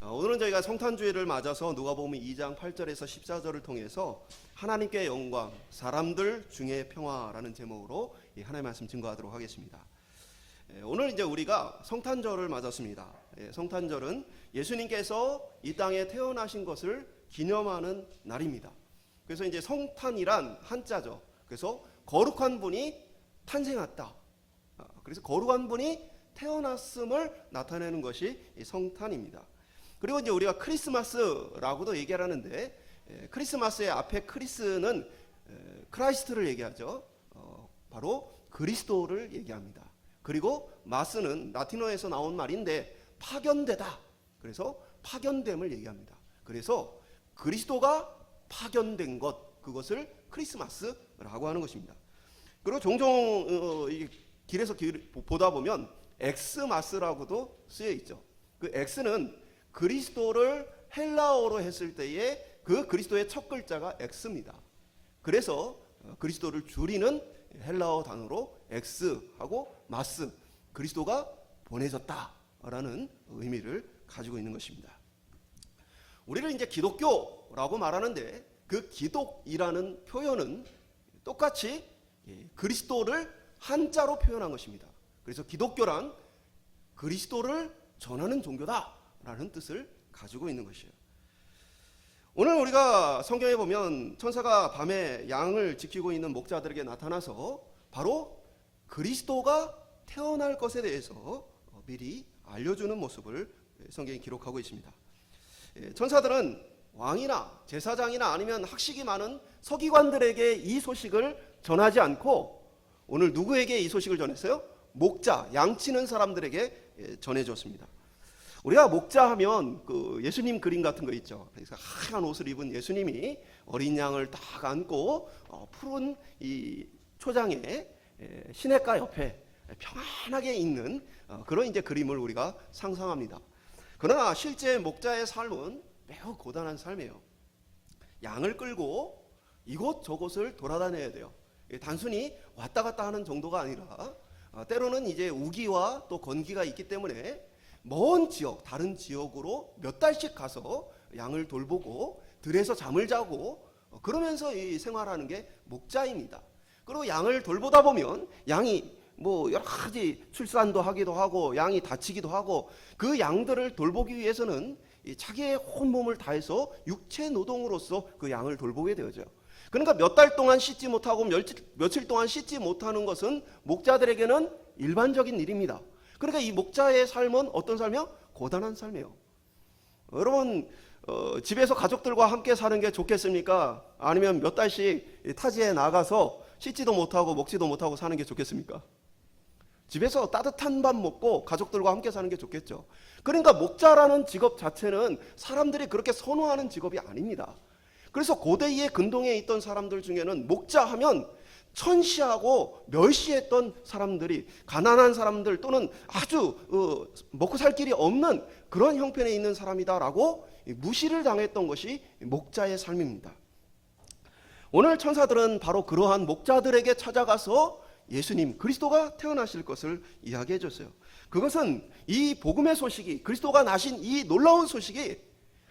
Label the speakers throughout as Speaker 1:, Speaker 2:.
Speaker 1: 어, 오늘은 저희가 성탄주의를 맞아서 누가복음 2장 8절에서 14절을 통해서 하나님께 영광, 사람들 중에 평화라는 제목으로 이 하나님의 말씀 증거하도록 하겠습니다. 예, 오늘 이제 우리가 성탄절을 맞았습니다. 예, 성탄절은 예수님께서 이 땅에 태어나신 것을 기념하는 날입니다. 그래서 이제 성탄이란 한자죠. 그래서 거룩한 분이 탄생했다. 아, 그래서 거룩한 분이 태어났음을 나타내는 것이 이 성탄입니다. 그리고 이제 우리가 크리스마스라고도 얘기를 하는데 에, 크리스마스의 앞에 크리스는 에, 크라이스트를 얘기하죠. 어, 바로 그리스도를 얘기합니다. 그리고 마스는 라틴어에서 나온 말인데 파견되다. 그래서 파견됨을 얘기합니다. 그래서 그리스도가 파견된 것 그것을 크리스마스라고 하는 것입니다. 그리고 종종 어, 이 길에서 길, 보다 보면 엑스마스라고도 쓰여 있죠. 그 엑스는 그리스도를 헬라어로 했을 때에 그 그리스도의 첫 글자가 X입니다. 그래서 어, 그리스도를 줄이는 헬라어 단어로 X하고 마스 그리스도가 보내졌다라는 의미를 가지고 있는 것입니다. 우리를 이제 기독교라고 말하는데 그 기독이라는 표현은 똑같이 예, 그리스도를 한자로 표현한 것입니다. 그래서 기독교란 그리스도를 전하는 종교다 라는 뜻을 가지고 있는 것이에요. 오늘 우리가 성경에 보면 천사가 밤에 양을 지키고 있는 목자들에게 나타나서 바로 그리스도가 태어날 것에 대해서 미리 알려주는 모습을 성경이 기록하고 있습니다. 예, 천사들은 왕이나 제사장이나 아니면 학식이 많은 서기관들에게 이 소식을 전하지 않고 오늘 누구에게 이 소식을 전했어요? 목자, 양치는 사람들에게 예, 전해줬습니다. 우리가 목자 하면 그 예수님 그림 같은 거 있죠. 그래서 하얀 옷을 입은 예수님이 어린 양을 딱 안고 어, 푸른 이 초장에 예, 시냇가 옆에 평안하게 있는 어, 그런 이제 그림을 우리가 상상합니다. 그러나 실제 목자의 삶은 매우 고단한 삶이에요. 양을 끌고 이곳 저곳을 돌아다녀야 돼요. 예, 단순히 왔다 갔다 하는 정도가 아니라 어, 때로는 이제 우기와 또 건기가 있기 때문에 먼 지역, 다른 지역으로 몇 달씩 가서 양을 돌보고 들에서 잠을 자고 어, 그러면서 이 생활하는 게 목자입니다. 그리고 양을 돌보다 보면 양이 뭐 여러 가지 출산도 하기도 하고 양이 다치기도 하고 그 양들을 돌보기 위해서는 이 자기의 온 몸을 다해서 육체 노동으로서 그 양을 돌보게 되죠. 그러니까 몇 달 동안 씻지 못하고 며칠, 며칠 동안 씻지 못하는 것은 목자들에게는 일반적인 일입니다. 그러니까 이 목자의 삶은 어떤 삶이요? 고단한 삶이에요. 여러분 어, 집에서 가족들과 함께 사는 게 좋겠습니까? 아니면 몇 달씩 타지에 나가서 씻지도 못하고 먹지도 못하고 사는 게 좋겠습니까? 집에서 따뜻한 밥 먹고 가족들과 함께 사는 게 좋겠죠. 그러니까 목자라는 직업 자체는 사람들이 그렇게 선호하는 직업이 아닙니다. 그래서 고대의 근동에 있던 사람들 중에는 목자 하면 천시하고 멸시했던 사람들이 가난한 사람들 또는 아주 어, 먹고 살 길이 없는 그런 형편에 있는 사람이다라고 무시를 당했던 것이 목자의 삶입니다. 오늘 천사들은 바로 그러한 목자들에게 찾아가서 예수님 그리스도가 태어나실 것을 이야기해 줬어요. 그것은 이 복음의 소식이 그리스도가 나신 이 놀라운 소식이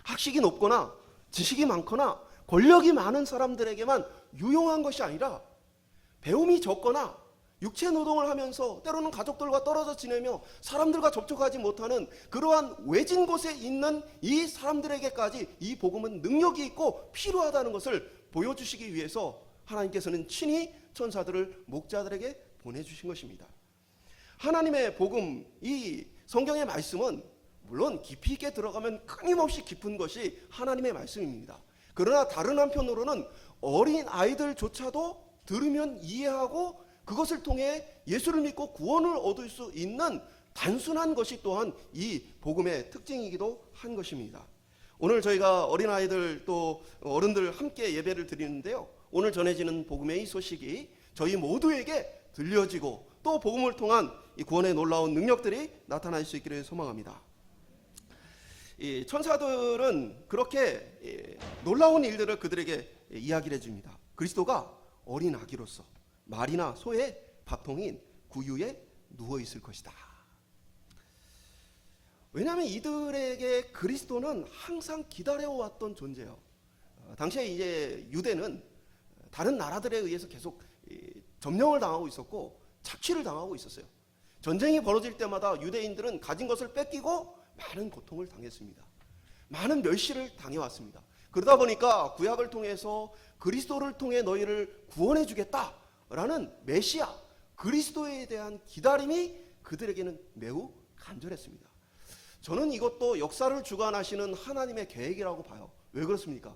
Speaker 1: 학식이 높거나 지식이 많거나 권력이 많은 사람들에게만 유용한 것이 아니라 배움이 적거나 육체 노동을 하면서 때로는 가족들과 떨어져 지내며 사람들과 접촉하지 못하는 그러한 외진 곳에 있는 이 사람들에게까지 이 복음은 능력이 있고 필요하다는 것을 보여주시기 위해서 하나님께서는 친히 천사들을 목자들에게 보내주신 것입니다. 하나님의 복음, 이 성경의 말씀은 물론 깊이 있게 들어가면 끊임없이 깊은 것이 하나님의 말씀입니다. 그러나 다른 한편으로는 어린 아이들조차도 들으면 이해하고 그것을 통해 예수를 믿고 구원을 얻을 수 있는 단순한 것이 또한 이 복음의 특징이기도 한 것입니다. 오늘 저희가 어린 아이들 또 어른들 함께 예배를 드리는데요. 오늘 전해지는 복음의 이 소식이 저희 모두에게 들려지고 또 복음을 통한 이 구원의 놀라운 능력들이 나타날 수 있기를 소망합니다. 이 천사들은 그렇게 예, 놀라운 일들을 그들에게 이야기를 해줍니다. 그리스도가 어린 아기로서 말이나 소의 밥통인 구유에 누워 있을 것이다. 왜냐하면 이들에게 그리스도는 항상 기다려왔던 존재예요. 어, 당시에 이제 유대는 다른 나라들에 의해서 계속 이, 점령을 당하고 있었고 착취를 당하고 있었어요. 전쟁이 벌어질 때마다 유대인들은 가진 것을 뺏기고 많은 고통을 당했습니다. 많은 멸시를 당해왔습니다. 그러다 보니까 구약을 통해서 그리스도를 통해 너희를 구원해 주겠다라는 메시아 그리스도에 대한 기다림이 그들에게는 매우 간절했습니다. 저는 이것도 역사를 주관하시는 하나님의 계획이라고 봐요. 왜 그렇습니까?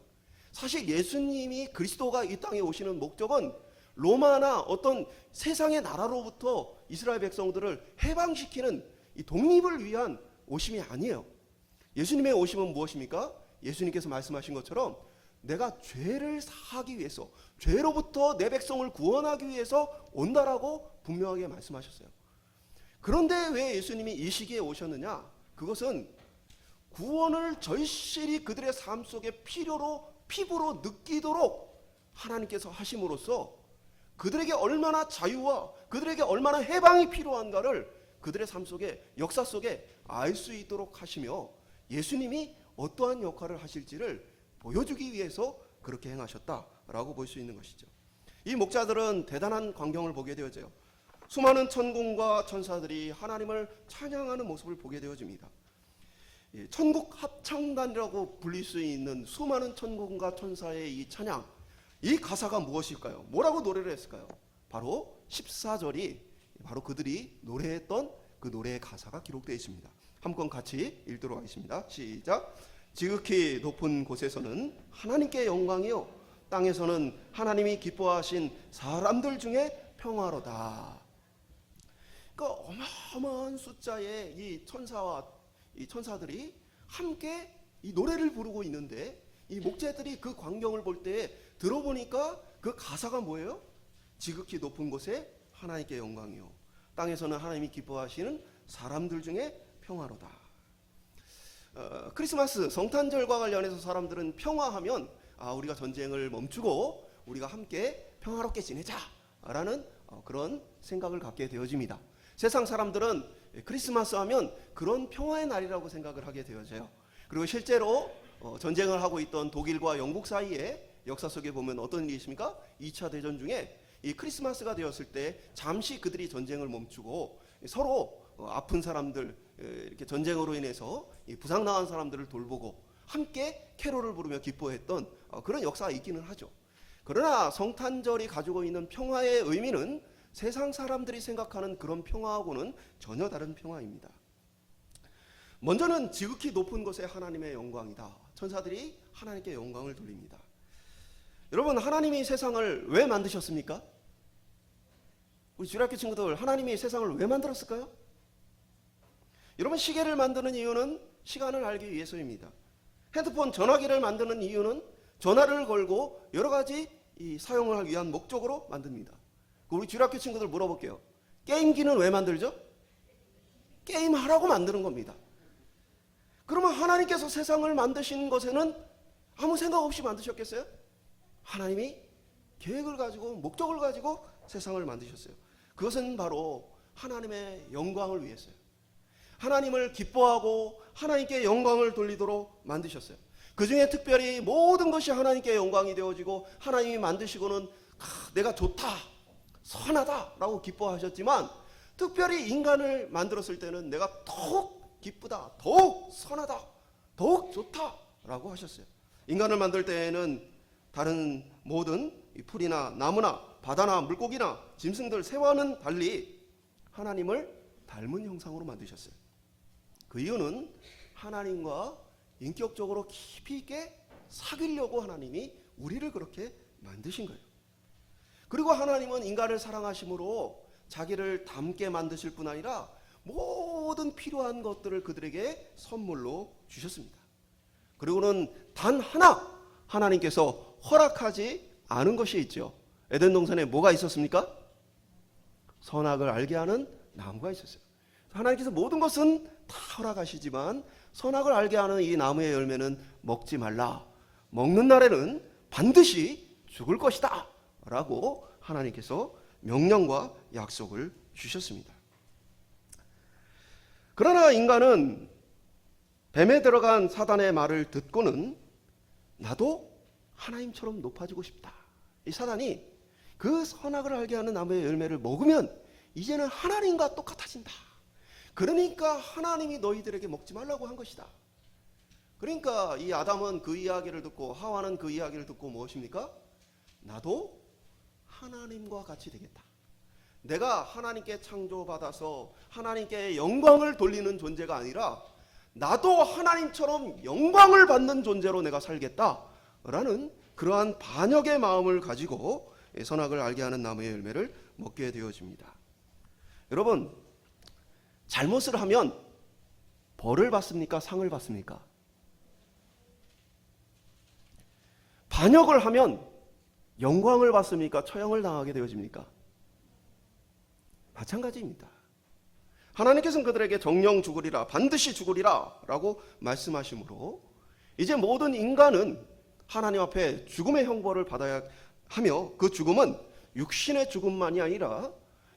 Speaker 1: 사실 예수님이 그리스도가 이 땅에 오시는 목적은 로마나 어떤 세상의 나라로부터 이스라엘 백성들을 해방시키는 이 독립을 위한 오심이 아니에요. 예수님의 오심은 무엇입니까? 예수님께서 말씀하신 것처럼 내가 죄를 사하기 위해서 죄로부터 내 백성을 구원하기 위해서 온다라고 분명하게 말씀하셨어요. 그런데 왜 예수님이 이 시기에 오셨느냐? 그것은 구원을 절실히 그들의 삶 속에 필요로 피부로 느끼도록 하나님께서 하심으로써 그들에게 얼마나 자유와 그들에게 얼마나 해방이 필요한가를 그들의 삶 속에 역사 속에 알 수 있도록 하시며 예수님이 어떠한 역할을 하실지를 보여주기 위해서 그렇게 행하셨다라고 볼 수 있는 것이죠. 이 목자들은 대단한 광경을 보게 되어져요. 수많은 천군과 천사들이 하나님을 찬양하는 모습을 보게 되어집니다. 예, 천국 합창단이라고 불릴 수 있는 수많은 천군과 천사의 이 찬양, 이 가사가 무엇일까요? 뭐라고 노래를 했을까요? 바로 14절이 바로 그들이 노래했던 그 노래의 가사가 기록되어 있습니다. 한번 같이 읽도록 하겠습니다. 시작. 지극히 높은 곳에서는 하나님께 영광이요 땅에서는 하나님이 기뻐하신 사람들 중에 평화로다. 그러니까 어마어마한 숫자의 이 천사와 이 천사들이 함께 이 노래를 부르고 있는데 이 목자들이 그 광경을 볼 때 들어보니까 그 가사가 뭐예요? 지극히 높은 곳에 하나님께 영광이요 땅에서는 하나님이 기뻐하시는 사람들 중에 평화로다. 어, 크리스마스 성탄절과 관련해서 사람들은 평화하면 아, 우리가 전쟁을 멈추고 우리가 함께 평화롭게 지내자라는 어, 그런 생각을 갖게 되어집니다. 세상 사람들은 크리스마스 하면 그런 평화의 날이라고 생각을 하게 되어져요. 그리고 실제로 어, 전쟁을 하고 있던 독일과 영국 사이에 역사 속에 보면 어떤 일이 있습니까? 2차 대전 중에 이 크리스마스가 되었을 때 잠시 그들이 전쟁을 멈추고 서로 어, 아픈 사람들 에, 이렇게 전쟁으로 인해서 이 부상당한 사람들을 돌보고 함께 캐롤을 부르며 기뻐했던 어, 그런 역사가 있기는 하죠. 그러나 성탄절이 가지고 있는 평화의 의미는 세상 사람들이 생각하는 그런 평화하고는 전혀 다른 평화입니다. 먼저는 지극히 높은 곳에 하나님의 영광이다. 천사들이 하나님께 영광을 돌립니다. 여러분, 하나님이 세상을 왜 만드셨습니까? 우리 주일학교 친구들, 하나님이 세상을 왜 만들었을까요? 여러분, 시계를 만드는 이유는 시간을 알기 위해서입니다. 핸드폰 전화기를 만드는 이유는 전화를 걸고 여러 가지 이 사용을 하기 위한 목적으로 만듭니다. 우리 주일학교 친구들 물어볼게요. 게임기는 왜 만들죠? 게임하라고 만드는 겁니다. 그러면 하나님께서 세상을 만드신 것에는 아무 생각 없이 만드셨겠어요? 하나님이 계획을 가지고 목적을 가지고 세상을 만드셨어요. 그것은 바로 하나님의 영광을 위해서요. 하나님을 기뻐하고 하나님께 영광을 돌리도록 만드셨어요. 그 중에 특별히 모든 것이 하나님께 영광이 되어지고 하나님이 만드시고는 아, 내가 좋다, 선하다라고 기뻐하셨지만 특별히 인간을 만들었을 때는 내가 더욱 기쁘다, 더욱 선하다, 더욱 좋다라고 하셨어요. 인간을 만들 때에는 다른 모든 풀이나 나무나 바다나 물고기나 짐승들 새와는 달리 하나님을 닮은 형상으로 만드셨어요. 그 이유는 하나님과 인격적으로 깊이 있게 사귀려고 하나님이 우리를 그렇게 만드신 거예요. 그리고 하나님은 인간을 사랑하심으로 자기를 닮게 만드실 뿐 아니라 모든 필요한 것들을 그들에게 선물로 주셨습니다. 그리고는 단 하나 하나님께서 허락하지 않은 것이 있죠. 에덴 동산에 뭐가 있었습니까? 선악을 알게 하는 나무가 있었어요. 하나님께서 모든 것은 다 허락하시지만 선악을 알게 하는 이 나무의 열매는 먹지 말라. 먹는 날에는 반드시 죽을 것이다. 라고 하나님께서 명령과 약속을 주셨습니다. 그러나 인간은 뱀에 들어간 사단의 말을 듣고는 나도 하나님처럼 높아지고 싶다. 이 사단이 그 선악을 알게 하는 나무의 열매를 먹으면 이제는 하나님과 똑같아진다. 그러니까 하나님이 너희들에게 먹지 말라고 한 것이다. 그러니까 이 아담은 그 이야기를 듣고 하와는 그 이야기를 듣고 무엇입니까? 나도 하나님과 같이 되겠다. 내가 하나님께 창조받아서 하나님께 영광을 돌리는 존재가 아니라 나도 하나님처럼 영광을 받는 존재로 내가 살겠다라는 그러한 반역의 마음을 가지고 선악을 알게 하는 나무의 열매를 먹게 되어집니다. 여러분 잘못을 하면 벌을 받습니까? 상을 받습니까? 반역을 하면 영광을 받습니까? 처형을 당하게 되어집니까? 마찬가지입니다. 하나님께서는 그들에게 정령 죽으리라 반드시 죽으리라 라고 말씀하시므로 이제 모든 인간은 하나님 앞에 죽음의 형벌을 받아야 하며 그 죽음은 육신의 죽음만이 아니라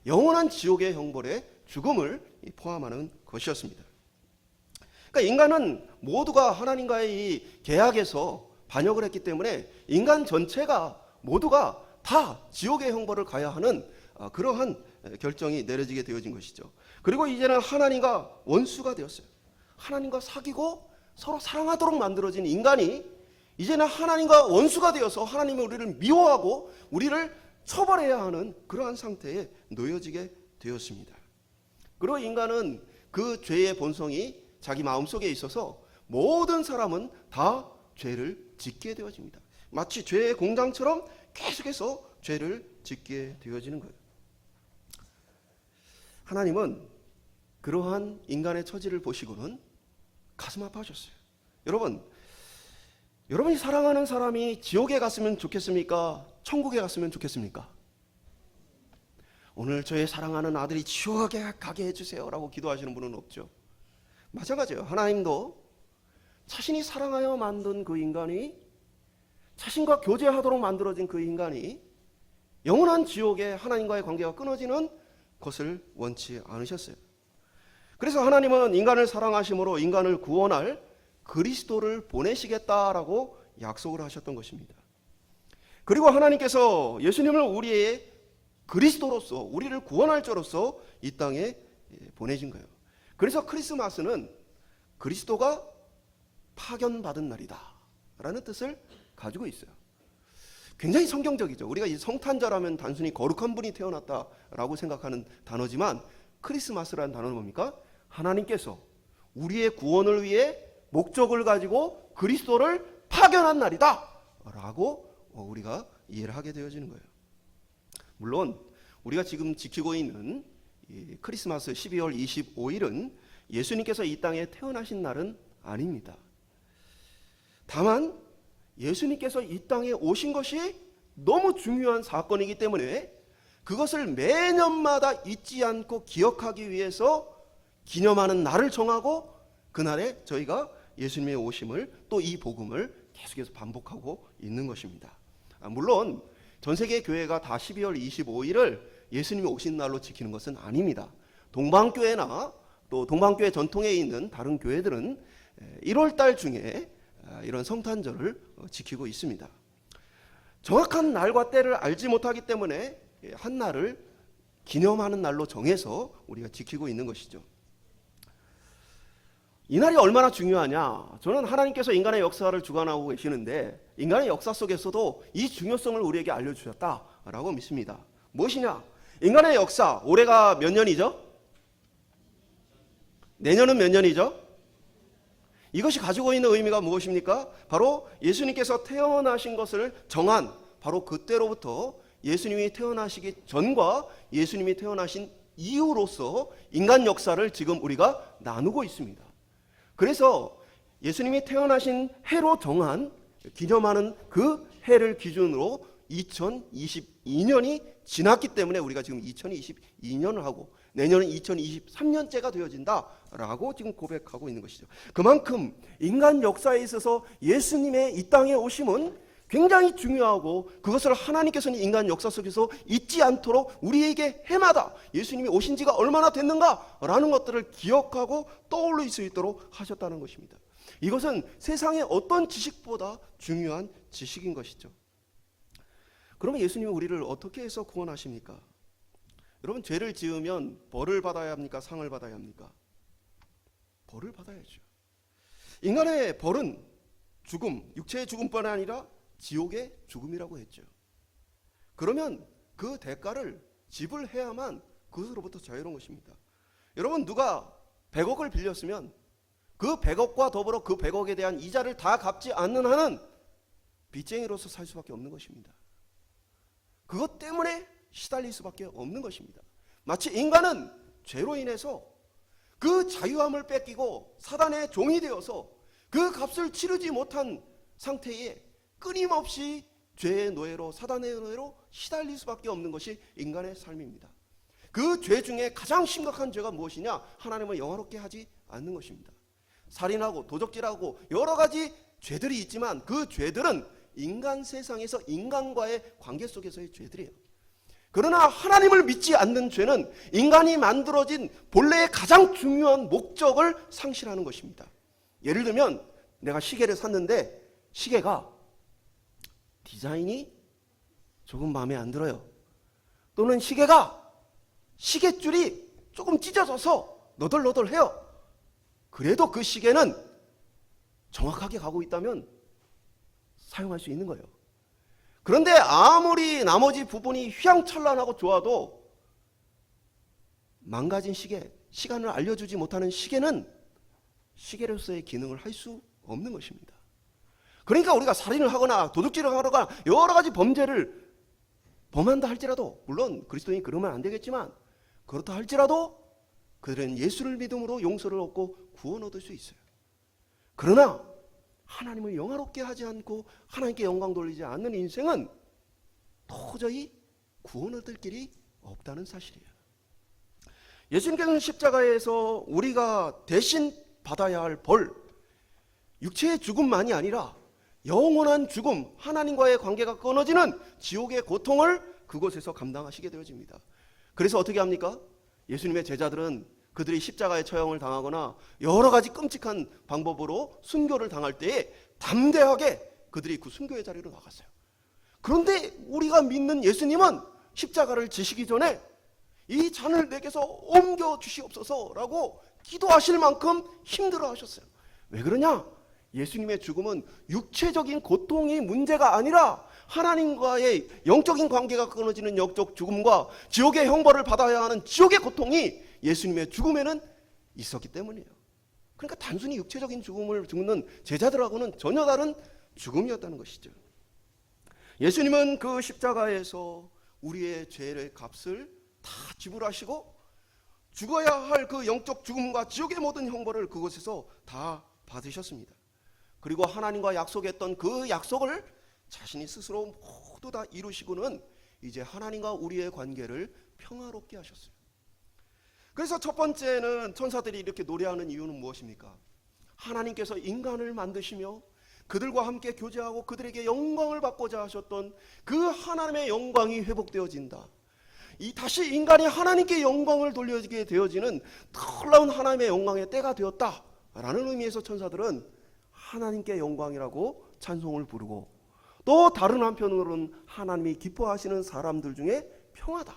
Speaker 1: 영원한 지옥의 형벌에 죽음을 포함하는 것이었습니다. 그러니까 인간은 모두가 하나님과의 이 계약에서 반역을 했기 때문에 인간 전체가 모두가 다 지옥의 형벌을 가야 하는 아, 그러한 결정이 내려지게 되어진 것이죠. 그리고 이제는 하나님과 원수가 되었어요. 하나님과 사귀고 서로 사랑하도록 만들어진 인간이 이제는 하나님과 원수가 되어서 하나님이 우리를 미워하고 우리를 처벌해야 하는 그러한 상태에 놓여지게 되었습니다. 그리고 인간은 그 죄의 본성이 자기 마음속에 있어서 모든 사람은 다 죄를 짓게 되어집니다. 마치 죄의 공장처럼 계속해서 죄를 짓게 되어지는 거예요. 하나님은 그러한 인간의 처지를 보시고는 가슴 아파하셨어요. 여러분, 여러분이 사랑하는 사람이 지옥에 갔으면 좋겠습니까? 천국에 갔으면 좋겠습니까? 오늘 저의 사랑하는 아들이 지옥에 가게 해주세요라고 기도하시는 분은 없죠. 마찬가지예요. 하나님도 자신이 사랑하여 만든 그 인간이 자신과 교제하도록 만들어진 그 인간이 영원한 지옥에 하나님과의 관계가 끊어지는 것을 원치 않으셨어요. 그래서 하나님은 인간을 사랑하심으로 인간을 구원할 그리스도를 보내시겠다라고 약속을 하셨던 것입니다. 그리고 하나님께서 예수님을 우리의 그리스도로서 우리를 구원할 자로서 이 땅에 보내신 거예요. 그래서 크리스마스는 그리스도가 파견받은 날이다. 라는 뜻을 가지고 있어요. 굉장히 성경적이죠. 우리가 이 성탄절하면 단순히 거룩한 분이 태어났다라고 생각하는 단어지만 크리스마스라는 단어는 뭡니까? 하나님께서 우리의 구원을 위해 목적을 가지고 그리스도를 파견한 날이다. 라고 우리가 이해를 하게 되어지는 거예요. 물론 우리가 지금 지키고 있는 크리스마스 12월 25일은 예수님께서 이 땅에 태어나신 날은 아닙니다. 다만 예수님께서 이 땅에 오신 것이 너무 중요한 사건이기 때문에 그것을 매년마다 잊지 않고 기억하기 위해서 기념하는 날을 정하고 그날에 저희가 예수님의 오심을 또 이 복음을 계속해서 반복하고 있는 것입니다. 아, 물론 전 세계 교회가 다 12월 25일을 예수님이 오신 날로 지키는 것은 아닙니다. 동방교회나 또 동방교회 전통에 있는 다른 교회들은 1월 달 중에 아, 이런 성탄절을 어, 지키고 있습니다. 정확한 날과 때를 알지 못하기 때문에 한 날을 기념하는 날로 정해서 우리가 지키고 있는 것이죠. 이 날이 얼마나 중요하냐? 저는 하나님께서 인간의 역사를 주관하고 계시는데 인간의 역사 속에서도 이 중요성을 우리에게 알려주셨다라고 믿습니다. 무엇이냐? 인간의 역사 올해가 몇 년이죠? 내년은 몇 년이죠? 이것이 가지고 있는 의미가 무엇입니까? 바로 예수님께서 태어나신 것을 정한 바로 그때로부터 예수님이 태어나시기 전과 예수님이 태어나신 이후로서 인간 역사를 지금 우리가 나누고 있습니다. 그래서 예수님이 태어나신 해로 정한 기념하는 그 해를 기준으로 2022년이 지났기 때문에 우리가 지금 2022년을 하고 내년은 2023년째가 되어진다라고 지금 고백하고 있는 것이죠. 그만큼 인간 역사에 있어서 예수님의 이 땅에 오심은 굉장히 중요하고 그것을 하나님께서는 인간 역사 속에서 잊지 않도록 우리에게 해마다 예수님이 오신 지가 얼마나 됐는가라는 것들을 기억하고 떠올릴 수 있도록 하셨다는 것입니다. 이것은 세상의 어떤 지식보다 중요한 지식인 것이죠. 그러면 예수님이 우리를 어떻게 해서 구원하십니까? 여러분 죄를 지으면 벌을 받아야 합니까? 상을 받아야 합니까? 벌을 받아야죠. 인간의 벌은 죽음, 육체의 죽음뿐 아니라 지옥의 죽음이라고 했죠. 그러면 그 대가를 지불해야만 그것으로부터 자유로운 것입니다. 여러분 누가 100억을 빌렸으면 그 100억과 더불어 그 100억에 대한 이자를 다 갚지 않는 한은 빚쟁이로서 살 수밖에 없는 것입니다. 그것 때문에 시달릴 수밖에 없는 것입니다. 마치 인간은 죄로 인해서 그 자유함을 뺏기고 사단의 종이 되어서 그 값을 치르지 못한 상태에 끊임없이 죄의 노예로 사단의 노예로 시달릴 수밖에 없는 것이 인간의 삶입니다. 그 죄 중에 가장 심각한 죄가 무엇이냐? 하나님을 영화롭게 하지 않는 것입니다. 살인하고 도적질하고 여러 가지 죄들이 있지만 그 죄들은 인간 세상에서 인간과의 관계 속에서의 죄들이에요. 그러나 하나님을 믿지 않는 죄는 인간이 만들어진 본래의 가장 중요한 목적을 상실하는 것입니다. 예를 들면 내가 시계를 샀는데 시계가 디자인이 조금 마음에 안 들어요. 또는 시계가 시계줄이 조금 찢어져서 너덜너덜해요. 그래도 그 시계는 정확하게 가고 있다면 사용할 수 있는 거예요. 그런데 아무리 나머지 부분이 휘황찬란하고 좋아도 망가진 시계, 시간을 알려주지 못하는 시계는 시계로서의 기능을 할 수 없는 것입니다. 그러니까 우리가 살인을 하거나 도둑질을 하거나 여러 가지 범죄를 범한다 할지라도 물론 그리스도인이 그러면 안 되겠지만 그렇다 할지라도 그들은 예수를 믿음으로 용서를 얻고 구원 얻을 수 있어요. 그러나 하나님을 영화롭게 하지 않고 하나님께 영광 돌리지 않는 인생은 도저히 구원 얻을 길이 없다는 사실이에요. 예수님께서는 십자가에서 우리가 대신 받아야 할 벌, 육체의 죽음만이 아니라 영원한 죽음, 하나님과의 관계가 끊어지는 지옥의 고통을 그곳에서 감당하시게 되어집니다. 그래서 어떻게 합니까? 예수님의 제자들은 그들이 십자가의 처형을 당하거나 여러 가지 끔찍한 방법으로 순교를 당할 때에 담대하게 그들이 그 순교의 자리로 나갔어요. 그런데 우리가 믿는 예수님은 십자가를 지시기 전에 이 잔을 내게서 옮겨 주시옵소서라고 기도하실 만큼 힘들어 하셨어요. 왜 그러냐? 예수님의 죽음은 육체적인 고통이 문제가 아니라 하나님과의 영적인 관계가 끊어지는 영적 죽음과 지옥의 형벌을 받아야 하는 지옥의 고통이 예수님의 죽음에는 있었기 때문이에요. 그러니까 단순히 육체적인 죽음을 죽는 제자들하고는 전혀 다른 죽음이었다는 것이죠. 예수님은 그 십자가에서 우리의 죄의 값을 다 지불하시고 죽어야 할 그 영적 죽음과 지옥의 모든 형벌을 그곳에서 다 받으셨습니다. 그리고 하나님과 약속했던 그 약속을 자신이 스스로 모두 다 이루시고는 이제 하나님과 우리의 관계를 평화롭게 하셨어요. 그래서 첫 번째는 천사들이 이렇게 노래하는 이유는 무엇입니까? 하나님께서 인간을 만드시며 그들과 함께 교제하고 그들에게 영광을 받고자 하셨던 그 하나님의 영광이 회복되어진다. 이 다시 인간이 하나님께 영광을 돌려지게 되어지는 놀라운 하나님의 영광의 때가 되었다라는 의미에서 천사들은 하나님께 영광이라고 찬송을 부르고 또 다른 한편으로는 하나님이 기뻐하시는 사람들 중에 평화다.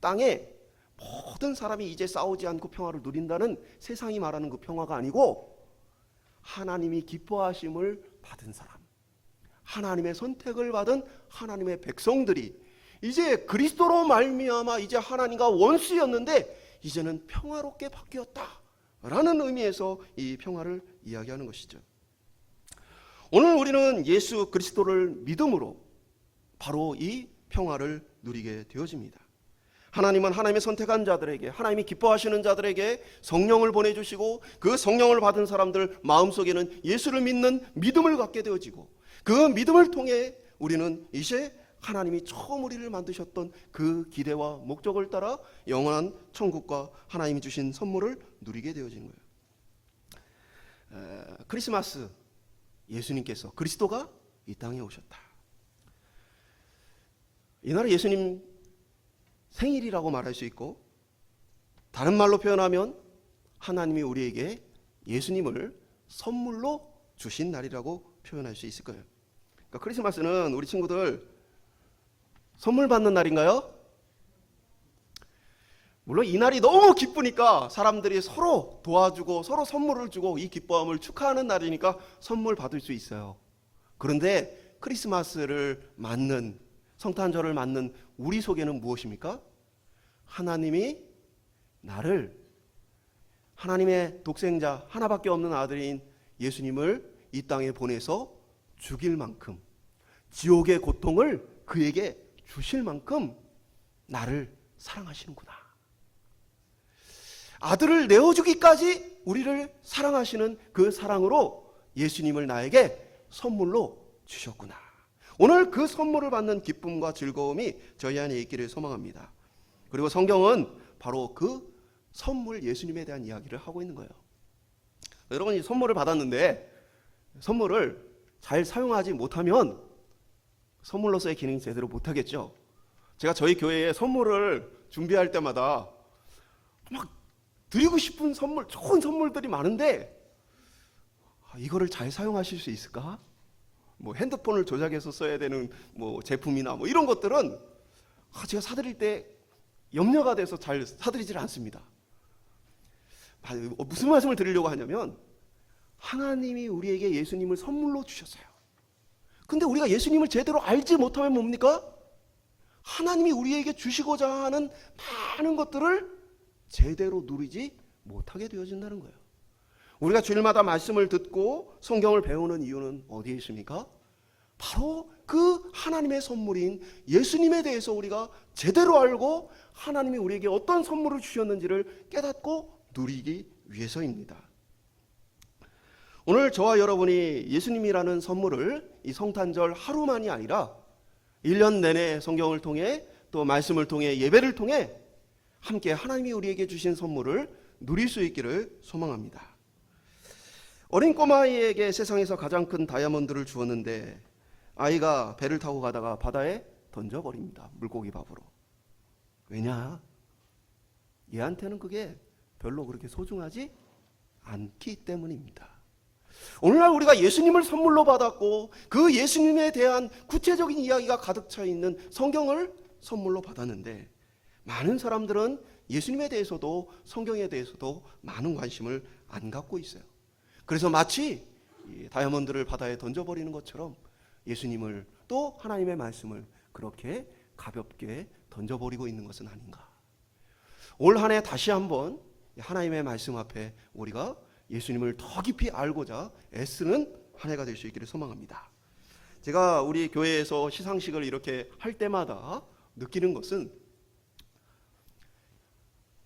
Speaker 1: 땅에 모든 사람이 이제 싸우지 않고 평화를 누린다는 세상이 말하는 그 평화가 아니고 하나님이 기뻐하심을 받은 사람, 하나님의 선택을 받은 하나님의 백성들이 이제 그리스도로 말미암아 이제 하나님과 원수였는데 이제는 평화롭게 바뀌었다 라는 의미에서 이 평화를 이야기하는 것이죠. 오늘 우리는 예수 그리스도를 믿음으로 바로 이 평화를 누리게 되어집니다. 하나님은 하나님의 선택한 자들에게 하나님이 기뻐하시는 자들에게 성령을 보내주시고 그 성령을 받은 사람들 마음속에는 예수를 믿는 믿음을 갖게 되어지고 그 믿음을 통해 우리는 이제 하나님이 처음 우리를 만드셨던 그 기대와 목적을 따라 영원한 천국과 하나님이 주신 선물을 누리게 되어지는 거예요. 에, 크리스마스 예수님께서 그리스도가 이 땅에 오셨다. 이날은 예수님 생일이라고 말할 수 있고 다른 말로 표현하면 하나님이 우리에게 예수님을 선물로 주신 날이라고 표현할 수 있을 거예요. 그러니까 크리스마스는 우리 친구들 선물 받는 날인가요? 물론 이 날이 너무 기쁘니까 사람들이 서로 도와주고 서로 선물을 주고 이 기뻐함을 축하하는 날이니까 선물 받을 수 있어요. 그런데 크리스마스를 맞는 성탄절을 맞는 우리 속에는 무엇입니까? 하나님이 나를 하나님의 독생자 하나밖에 없는 아들인 예수님을 이 땅에 보내서 죽일 만큼 지옥의 고통을 그에게 주실 만큼 나를 사랑하시는구나. 아들을 내어주기까지 우리를 사랑하시는 그 사랑으로 예수님을 나에게 선물로 주셨구나. 오늘 그 선물을 받는 기쁨과 즐거움이 저희 안에 있기를 소망합니다. 그리고 성경은 바로 그 선물 예수님에 대한 이야기를 하고 있는 거예요. 여러분이 선물을 받았는데 선물을 잘 사용하지 못하면 선물로서의 기능이 제대로 못하겠죠. 제가 저희 교회에 선물을 준비할 때마다 막 드리고 싶은 선물, 좋은 선물들이 많은데 아, 이거를 잘 사용하실 수 있을까? 뭐 핸드폰을 조작해서 써야 되는 뭐 제품이나 뭐 이런 것들은 아, 제가 사드릴 때 염려가 돼서 잘 사드리질 않습니다. 아, 무슨 말씀을 드리려고 하냐면 하나님이 우리에게 예수님을 선물로 주셨어요. 근데 우리가 예수님을 제대로 알지 못하면 뭡니까? 하나님이 우리에게 주시고자 하는 많은 것들을 제대로 누리지 못하게 되어진다는 거예요. 우리가 주일마다 말씀을 듣고 성경을 배우는 이유는 어디에 있습니까? 바로 그 하나님의 선물인 예수님에 대해서 우리가 제대로 알고 하나님이 우리에게 어떤 선물을 주셨는지를 깨닫고 누리기 위해서입니다. 오늘 저와 여러분이 예수님이라는 선물을 이 성탄절 하루만이 아니라 1년 내내 성경을 통해 또 말씀을 통해 예배를 통해 함께 하나님이 우리에게 주신 선물을 누릴 수 있기를 소망합니다. 어린 꼬마아이에게 세상에서 가장 큰 다이아몬드를 주었는데 아이가 배를 타고 가다가 바다에 던져버립니다. 물고기 밥으로. 왜냐? 얘한테는 그게 별로 그렇게 소중하지 않기 때문입니다. 오늘날 우리가 예수님을 선물로 받았고 그 예수님에 대한 구체적인 이야기가 가득 차 있는 성경을 선물로 받았는데 많은 사람들은 예수님에 대해서도 성경에 대해서도 많은 관심을 안 갖고 있어요. 그래서 마치 다이아몬드를 바다에 던져버리는 것처럼 예수님을 또 하나님의 말씀을 그렇게 가볍게 던져버리고 있는 것은 아닌가. 올 한 해 다시 한번 하나님의 말씀 앞에 우리가 예수님을 더 깊이 알고자 애쓰는 한 해가 될 수 있기를 소망합니다. 제가 우리 교회에서 시상식을 이렇게 할 때마다 느끼는 것은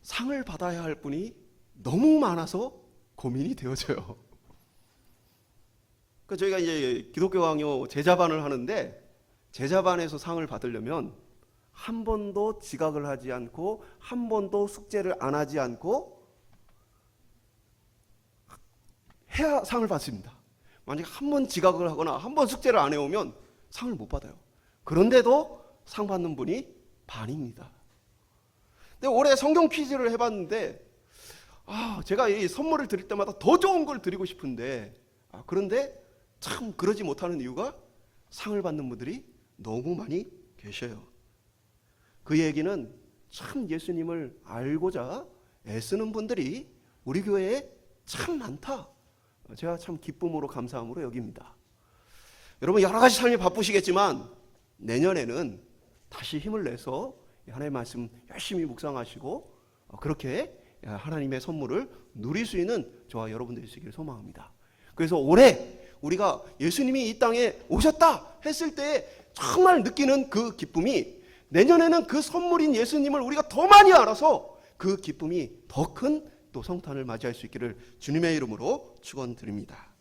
Speaker 1: 상을 받아야 할 분이 너무 많아서 고민이 되어져요. 그 저희가 이제 기독교 강요 제자반을 하는데 제자반에서 상을 받으려면 한 번도 지각을 하지 않고 한 번도 숙제를 안 하지 않고 해야 상을 받습니다. 만약 한 번 지각을 하거나 한 번 숙제를 안 해오면 상을 못 받아요. 그런데도 상 받는 분이 반입니다. 근데 올해 성경 퀴즈를 해봤는데 아 제가 이 선물을 드릴 때마다 더 좋은 걸 드리고 싶은데 아, 그런데 참 그러지 못하는 이유가 상을 받는 분들이 너무 많이 계셔요. 그 얘기는 참 예수님을 알고자 애쓰는 분들이 우리 교회에 참 많다. 제가 참 기쁨으로 감사함으로 여깁니다. 여러분 여러 가지 삶이 바쁘시겠지만 내년에는 다시 힘을 내서 하나님의 말씀 열심히 묵상하시고 그렇게 하나님의 선물을 누릴 수 있는 저와 여러분들이 되기를 소망합니다. 그래서 올해 우리가 예수님이 이 땅에 오셨다 했을 때 정말 느끼는 그 기쁨이 내년에는 그 선물인 예수님을 우리가 더 많이 알아서 그 기쁨이 더 큰 또 성탄을 맞이할 수 있기를 주님의 이름으로 축원드립니다.